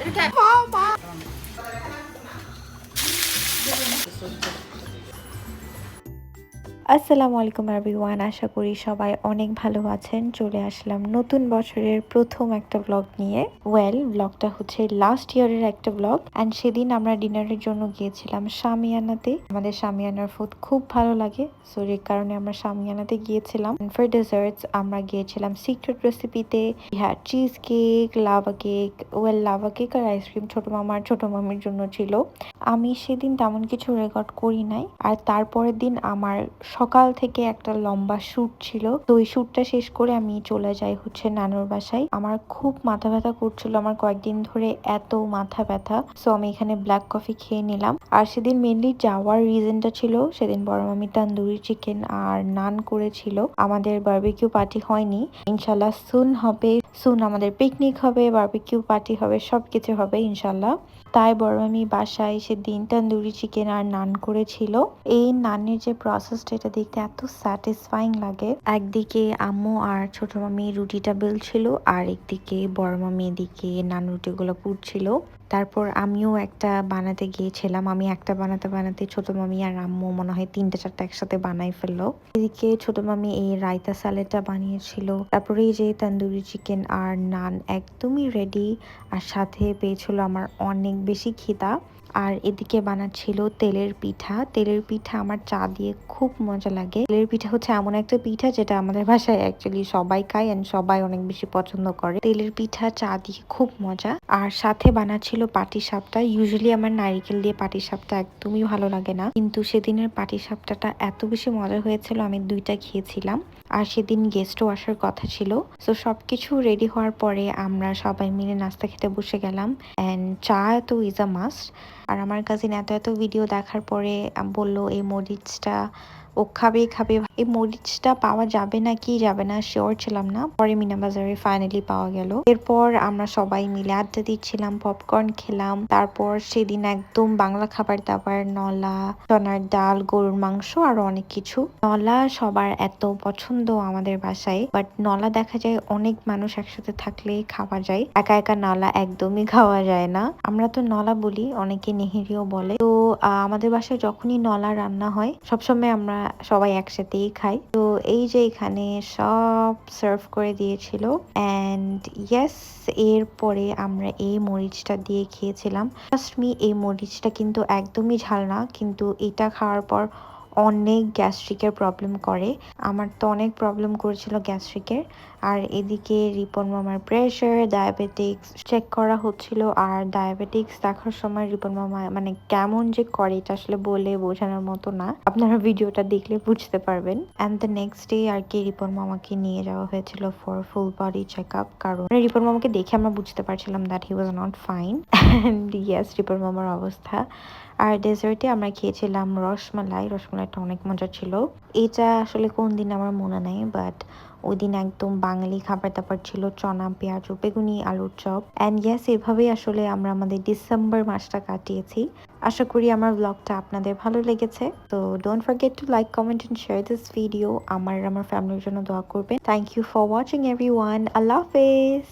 이렇게 আসসালামু আলাইকুম এভরিওয়ান আশা করি সবাই অনেক ভালো আছেন। চলে আসলাম নতুন বছরের প্রথম একটা ব্লগ নিয়ে। ওয়েল ব্লগটা হচ্ছে লাস্ট ইয়ারের একটা ব্লগ অ্যান্ড সেদিন আমরা ডিনারের জন্য গিয়েছিলাম সামিয়ানাতে। আমাদের সামিয়ানার ফুড খুব ভালো লাগে সো এর কারণে আমরা সামিয়ানাতে গিয়েছিলাম। ফর ডেজার্টস আমরা গিয়েছিলাম সিক্রেট রেসিপিতে হ্যাঁ cheese cake lava cake well lava cake আর আইসক্রিম ছোট মামার, ছোট মামির জন্য ছিল। আমি সেদিন তেমন কিছু রেকর্ড করি নাই। আর তারপরের দিন আমার সকাল থেকে একটা লম্বা শ্যুট ছিল। তো ওই শ্যুটটা শেষ করে আমি চলে যাই হচ্ছে নানুর বাসায়। আমার খুব মাথা ব্যথা করছিল। আমার কয়েকদিন ধরে এত মাথা ব্যথা। সো আমি এখানে ব্ল্যাক কফি খেয়ে নিলাম। আর সেদিন মেনলি যাওয়ার রিজনটা ছিল, সেদিন বড় মামি তান্দুরি চিকেন আর নান করেছিল। আমাদের বারবিকিউ পার্টি হয়নি। ইনশাল্লাহ সুন হবে। সুন আমাদের পিকনিক হবে বারবিকিউ পার্টি হবে, সবকিছু হবে ইনশাল্লাহ। তাই বড় মামি বাসায় সেদিন তান্দুরি চিকেন আর নান করেছিল। এই নানের যে প্রসেসটা দেখতে এত স্যাটিসফাইং লাগে। একদিকে আম্মু আর ছোট মামি রুটিটা বেলছিল, আর একদিকে বড় মামি এদিকে নান রুটিগুলো পুড়ছিল। তারপর আমিও একটা বানাতে গিয়েছিলাম। আমি একটা বানাতে বানাতে ছোট মামি আর আম্মু মনে হয় তিনটা চারটা একসাথে বানাই ফেলল। এদিকে ছোট মামি এই রায়তা স্যালাডটা বানিয়েছিল। তারপরে এই যে তন্দুরি চিকেন আর নান একদমই রেডি আর সাথে পেয়েছিল আমার অনেক বেশি খিদা। আর এদিকে বানাচ্ছিল তেলের পিঠা। তেলের পিঠা আমার চা দিয়ে খুব মজা লাগে। তেলের পিঠা হচ্ছে এমন একটা পিঠা যেটা আমাদের বাসায় অ্যাকচুয়ালি সবাই খায় এন্ড সবাই অনেক বেশি পছন্দ করে। তেলের পিঠা, চা দিয়ে খুব মজা। আর সাথে বানাচ্ছিল পাটি সাপটা ইউজুয়ালি আমার নারিকেল দিয়ে পাটি সাপটা একদমই ভালো লাগে না। কিন্তু সেদিনের পাটি সাপটাটা এত বেশি মজা হয়েছিল, আমি দুইটা খেয়েছিলাম। আর সেদিন গেস্টও আসার কথা ছিল। সো সবকিছু রেডি হওয়ার পরে আমরা সবাই মিলে নাস্তা খেতে বসে গেলাম। অ্যান্ড চা তো ইজ আ মাস্ট আর আমার কাজিন এত এত ভিডিও দেখার পরে বলল এই মরিচটা ও খাবে খাবে। এই মরিচটা পাওয়া যাবে না, কি যাবে না শিওর ছিলাম না। পরে মিনা বাজারে ফাইনালি পাওয়া গেল। এরপর আমরা সবাই মিলে আড্ডা দিচ্ছিলাম পপকর্ন খেলাম। তারপর সেদিন একদম বাংলা খাবার দাবার নলা, চনার ডাল, গরুর মাংস, আর অনেক কিছু। নলা সবার এত পছন্দ আমাদের বাসায় বাট নলা দেখা যায় অনেক মানুষ একসাথে থাকলে খাওয়া যায়। একা একা নলা একদমই খাওয়া যায় না। আমরা তো নলা বলি, অনেকে নেহেরিও বলে। তো আমাদের বাসায় যখনই নলা রান্না হয়, সবসময় আমরা সবাই একসাথেই খাই। তো এই যে এখানে সব সার্ভ করে দিয়েছিল। অ্যান্ড ইয়েস এরপরে আমরা এই মরিচটা দিয়ে খেয়েছিলাম। ফার্স্ট মি এই মরিচটা কিন্তু একদমই ঝাল না। কিন্তু এটা খাওয়ার পর অনেক গ্যাস্ট্রিকের প্রবলেম করে। আমার তো অনেক প্রবলেম করেছিল গ্যাস্ট্রিকের। আর এদিকে রিপন মামার প্রেশার ডায়াবেটিক্স চেক করা হচ্ছিল। আর ডায়াবেটিক্স দেখার সময় রিপন মামা মানে কেমন যে করে এটা আসলে বলে বোঝানোর মতো না। আপনারা ভিডিওটা দেখলে বুঝতে পারবেন। অ্যান্ড দ্য নেক্সট ডে আর কি রিপন মামাকে নিয়ে যাওয়া হয়েছিল for full body check up কারণ রিপন মামাকে দেখে আমরা বুঝতে পারছিলাম that he was not fine and yes Ripon মামার অবস্থা। আর ডেজার্টে আমরা খেয়েছিলাম রসমালাই। রসমালাইটা অনেক মজা ছিল। এটা আসলে কোন দিন আমার মনে নেই বাট ওই দিন একদম বাঙালি খাবার দাবার ছিল, চনা, পেঁয়াজ বেগুনি, আলুর চপ। অ্যান্ড ইয়াস এভাবেই আসলে আমরা আমাদের ডিসেম্বর মাসটা কাটিয়েছি। আশা করি আমার ব্লগটা আপনাদের ভালো লেগেছে। তো don't forget to like comment and share this video আমার আমার ফ্যামিলির জন্য দোয়া করবেন। Thank you for watching everyone আল্লাহ হাফেজ।